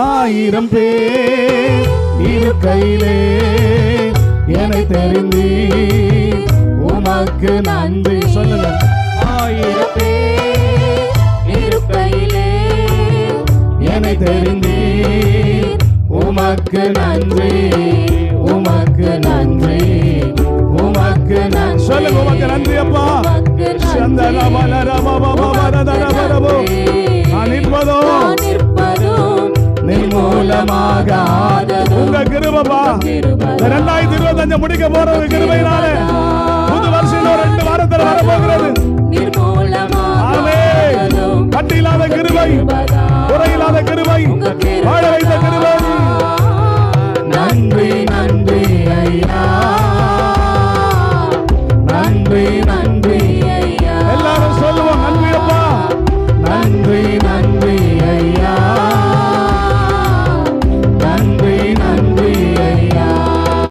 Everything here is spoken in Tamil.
ஆயிரம் பேர் இருக்கையிலே என்னை தெரிந்தி உமக்கு நன்றி. சொல்லுங்க. ஆயிரம் பேர் இருக்கையிலே என்னை தெரிந்தி உமக்கு நன்றி. உமக்கு நன்றி. உமக்கு நன்றி. சொல்லுங்க உமக்கு நன்றி அப்பா. நான் நிற்பதோ நான் நிற்பதும் சொந்தமாக உங்க கிருபப்பா. ரெண்டாயிரத்தி இருபத்தி அஞ்சு முடிக்க போற ஒரு கிருபையினால புது வருஷம் ஒரு ரெண்டு வாரத்தில் வரப்போகிறது. கட்டு இல்லாத கிருபை குறை இல்லாத கிருபை வாழ வைத்த கிருபை. நன்றி நன்றி ஐயா. நன்றி நன்றி.